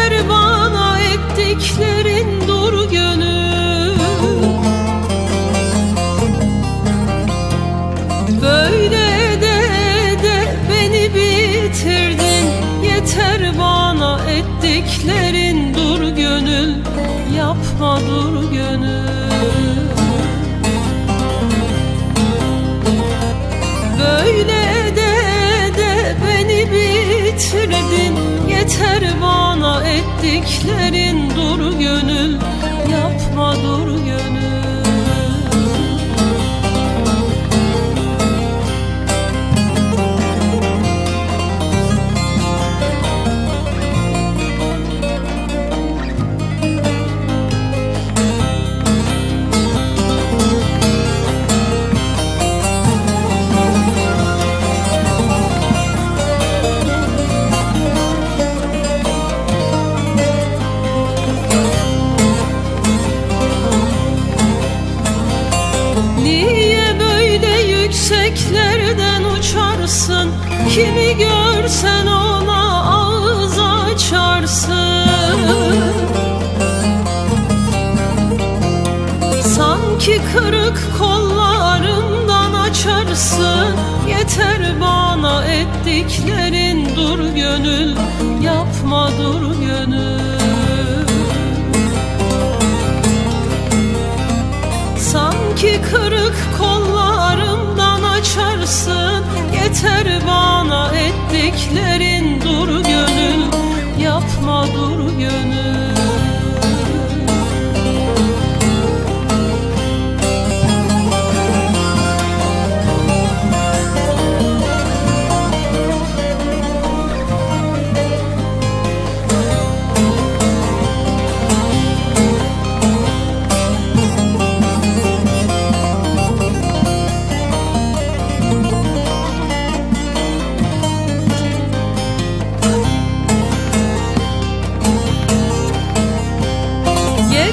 Yeter bana ettiklerin dur gönül. Böyle de de beni bitirdin. Yeter bana ettiklerin dur gönül. Yapma dur ettiklerin dur gönül Niye böyle yükseklerden uçarsın? Kimi görsen ona ağız açarsın. Sanki kırık kollarımdan açarsın. Yeter bana ettiklerin dur gönül Yapma dur gönül Yeter bana ettiklerin dur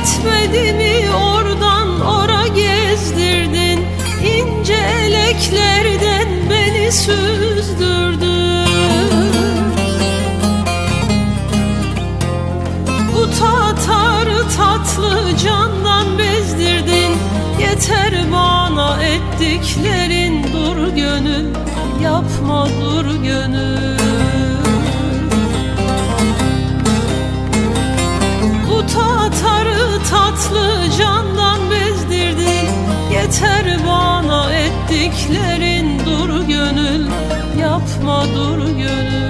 Yetmedi mi oradan ora gezdirdin? İnce eleklerden beni süzdürdün. Bu tatarı tatlı candan bezdirdin. Yeter bana ettiklerin dur gönül Yapma dur gönül. yapma dur gönül.